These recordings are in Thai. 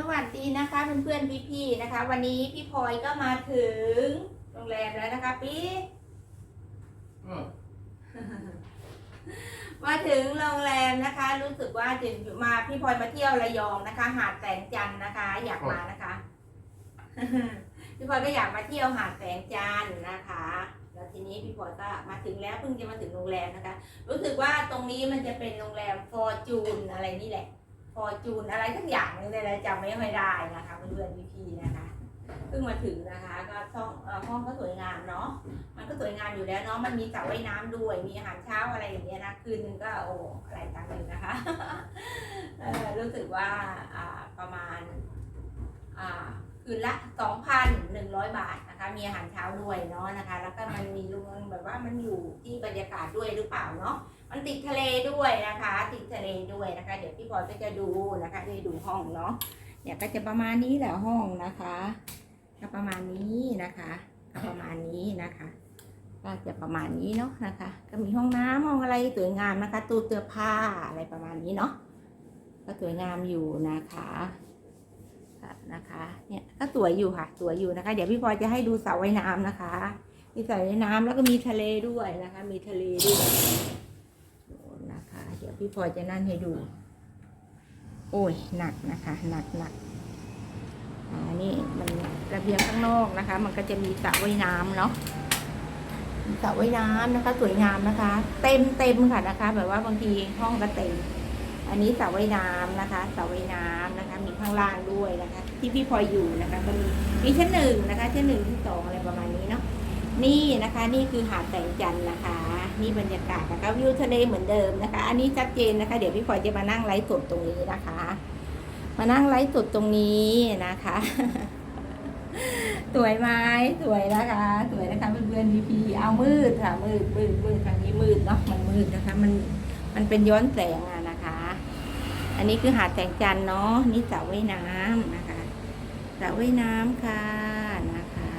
สวัสดีนะคะเพื่อนๆพี่ๆนะคะ วันนี้พี่พลอยก็มาถึงโรงแรมแล้วนะคะปีอืมมาถึงโรงแรมนะคะ รู้สึกว่าจะมาพี่พลอยมาเที่ยวระยองนะคะ หาดแสงจันทร์นะคะ อยากมานะคะพี่พลอยก็อยากมาเที่ยวหาดแสงจันทร์นะคะแล้วทีนี้พี่พลอยก็มาถึงแล้วเพิ่งจะมาถึงโรงแรมนะคะ รู้สึกว่าตรงนี้มันจะเป็นโรงแรมฟอร์จูนอะไรนี่แหละฟ อจูนอะไรทั้งอย่างนึงเลยนะจำไม่ค่อยได้นะคะเพื่อนๆพี่ๆนะคะเพิ่งมาถึงนะคะก็ช่องห้องก็สวยงามเนาะมันก็สวยงามอยู่แล้วเนาะมันมีสระว่ายน้ำด้วยมีอาหารเช้าอะไรอย่างเงี้ยนะคืนนึงก็โอ้อะไรต่างเลยนะคะรู้สึกว่าประมาณอ่า คืนละ 2,100 บาทนะคะ มีอาหารเช้าด้วยเนาะนะคะ แล้วก็มันมีรูมแบบว่ามันอยู่ที่บรรยากาศด้วยหรือเปล่าเนาะ มันติดทะเลด้วยนะคะ ติดทะเลด้วยนะคะ เดี๋ยวพี่พลอยก็จะดูนะคะได้ดูห้องเนาะ เนี่ยก็จะประมาณนี้แหละห้องนะคะก็ประมาณนี้นะคะก็ประมาณนี้นะคะ ก็จะประมาณนี้เนาะนะคะ ก็มีห้องน้ำห้องอะไรสวยงามนะคะ ตู้เสื้อผ้าอะไรประมาณนี้เนาะ ก็สวยงามอยู่นะคะ ค่ะนะคะ เนี่ยก็สวยอยู่ค่ะ สวยอยู่นะคะ เดี๋ยวพี่พลอยจะให้ดูสระว่ายน้ำนะคะ มีสระว่ายน้ำแล้วก็มีทะเลด้วยนะคะ มีทะเลด้วยนะคะ เดี๋ยวพี่พลอยจะนั่นให้ดู โอ้ยหนักนะคะ หนักหนักอ่านี่มันระเบียงข้างนอกนะคะ มันก็จะมีสระว่ายน้ำเนาะสระว่ายน้ำนะคะ สวยงามนะคะ เต็มเต็มค่ะนะคะ แบบว่าบางทีห้องก็เต็ม อันนี้สระว่ายน้ำนะคะสระว่ายน้ำนะคะ มีข้างล่างด้วยนะคะ ที่พี่พลอยอยู่นะคะก็มีมีชั้นหนึ่งนะคะชั้นหนึ่งชั้นสองอะไรประมาณนี้เนาะนี่นะคะนี่คือหาดแสงจันทร์นะคะ นี่บรรยากาศนะคะวิวทะเลเหมือนเดิมนะคะ อันนี้ชัดเจนนะคะ เดี๋ยวพี่พลอยจะมานั่งไลฟ์สดตรงนี้นะคะ มานั่งไลฟ์สดตรงนี้นะคะสวยไหมสวยนะคะสวยนะคะเพื่อนๆพีพีเอามืดค่ะมืดมืดมืดทางนี้มืดเนาะมันมืดนะคะ มันมันเป็นย้อนแสงอะ อันนี้คือหาดแสงจันทร์เนาะนี่สระว่ายน้ำนะคะสระว่ายน้ำค่ะนะคะ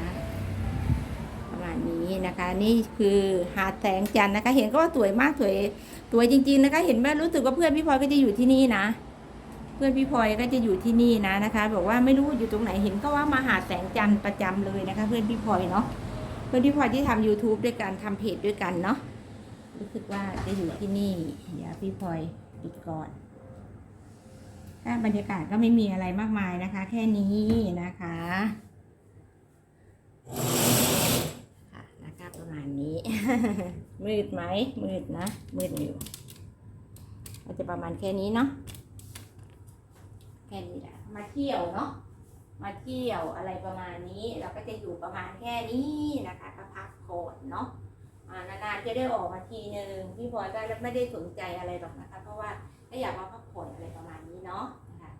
ประมาณนี้นะคะ นี่คือหาดแสงจันทร์นะคะ เห็นก็ว่าสวยมากสวยสวยจริง ๆ นะคะ เห็นแม่รู้สึกว่าเพื่อนพี่พลอยก็จะอยู่ที่นี่นะ เพื่อนพี่พลอยก็จะอยู่ที่นี่นะนะคะ บอกว่าไม่รู้อยู่ตรงไหนเห็นก็ว่ามาหาแสงจันทร์ประจำเลยนะคะ เพื่อนพี่พลอยเนาะเพื่อนพี่พลอยที่ทำ YouTube ด้วยกันทำเพจด้วยกันเนาะรู้สึกว่าจะอยู่ที่นี่ เดี๋ยวพี่พลอยปิดก่อน ถ้าบรรยากาศก็ไม่มีอะไรมากมายนะคะ แค่นี้นะคะค่ะนะคะประมาณนี้ มืดไหมมืดนะ มืดอยู่ก็จะประมาณแค่นี้เนาะแค่นี้แหละมาเที่ยวเนาะมาเที่ยวอะไรประมาณนี้ เราก็จะอยู่ประมาณแค่นี้นะคะก็พักผ่อนเนาะ นานๆจะได้ออกมาทีหนึ่งพี่พลอยก็ไม่ได้สนใจอะไรหรอกนะคะ เพราะว่าก็อยากมาพักผ่อนอะไรประมาณนี้เนาะะะ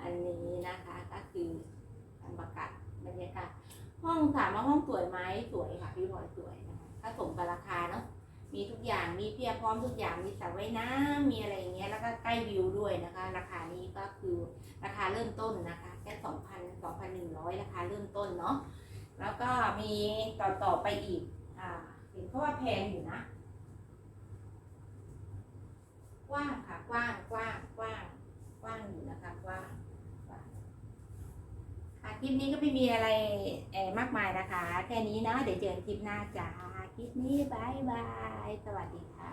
อันนี้นะคะก็คือบรรยากาศบรรยากาศห้องถามว่าห้องสวยไหมสวยค่ะพี่พลอยสวยนะคะถ้าสมกับราคาเนาะมีทุกอย่างมีเพียบพร้อมทุกอย่างมีสระว่ายน้ำมีอะไรอย่างเงี้ยแล้วก็ใกล้วิวด้วยนะคะ ราคานี้ก็คือราคาเริ่มต้นนะคะแค่สองพันสองพันหนึ่งร้อยราคาเริ่มต้นเนาะ แล้วก็มีต่อต่อไปอีกอ่าเห็นเขาว่าแพงอยู่นะ กว้างค่ะ กว้าง กว้าง กว้าง กว้างอยู่นะคะ กว้างค่ะคลิปนี้ก็ไม่มีอะไรแอบมากมายนะคะ แค่นี้นะเดี๋ยวเจอกันคลิปหน้าจ้าคลิปนี้บายบาย สวัสดีค่ะ